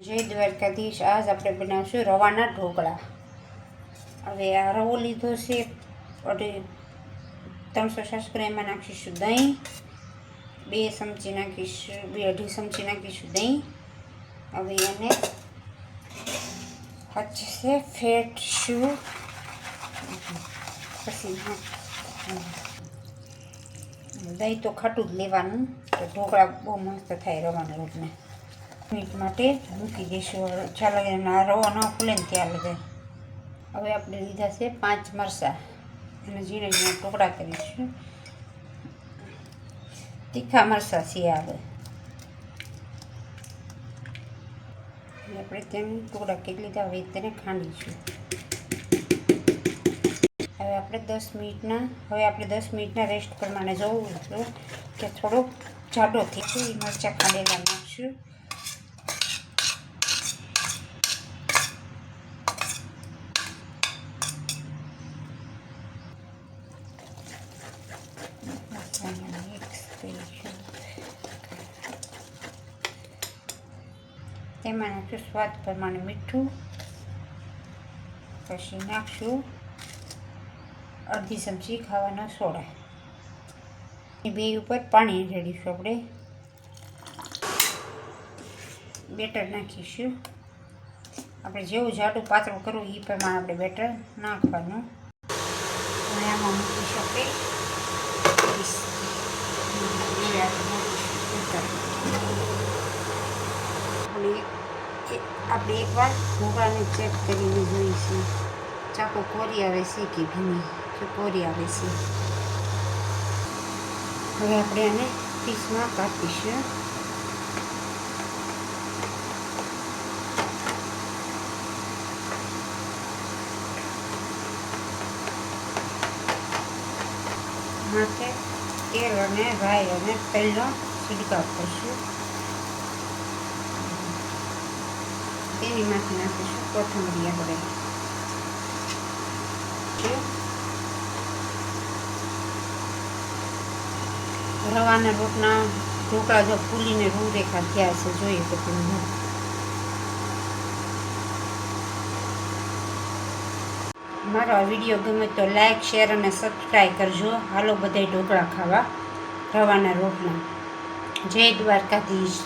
જય દ્વારકાધીશ. આજ આપણે બનાવશું રવાના ઢોકળા. હવે આ રવો લીધો છે. અઢી ત્રણસો છસો ગ્રામમાં નાખીશું દહીં. બે ચમચી નાખીશું, બે અઢી ચમચી નાખીશું દહીં. હવે એને વચ્ચે ફેટશું. પછી દહીં તો ખાટું જ લેવાનું. તો ઢોકળા બહુ મસ્ત થાય રવાના રોટને મિનિટ માટે મૂકી દઈશું. ચાલો એના રવો ન ખુલે ને ત્યાં લગે. હવે આપણે લીધા છે પાંચ મરચાં. અને ઝીણા ટુકડા કરીશું તીખા મરચાં છે આવે આપણે તેને ટુકડા કરી લીધા. હવે તેને ખાંડીશું. હવે આપણે દસ મિનિટના, હવે આપણે દસ મિનિટના રેસ્ટ પ્રમાણે જોવું છું કે થોડોક જાડો થઈ છે એ મરચાં ખાંડેલા નાખશું. તેમાં નાખશું સ્વાદ પ્રમાણે મીઠું પછી નાખશું. અડધી ચમચી ખાવાના સોડા. એ બે ઉપર પાણી રેડીશું આપણે. બેટર નાખીશું. આપણે જેવું જાડું પાતળું કરવું એ પ્રમાણે આપણે બેટર નાખવાનું. આમાં મૂકી આપણે વીસ. હવે આપણે મૂકીશું બેટર. અને એ- આપણે એકવાર ઢોકળાને ચેક કરીને જોઈશું. ચાકો કોરી આવે છે કે ભીની? કે કોરી આવે છે. હવે આપણે આને પીસમાં કાપીશું. માટે તેલ અને રાઈ અને પહેલો છિડકાવ કરીશું. તેની માથે નાખીશું કોથમરી આપણે રવાના રોટના ઢોકળા જો ફૂલીને રૂરેખા થયા છે જોઈએ તો તમને મારો આ વીડિયો ગમે તો લાઈક શેર અને સબસ્ક્રાઈબ કરજો હાલો બધાય ઢોકળા ખાવા રવાના રોટલા જય દ્વારકાધીશ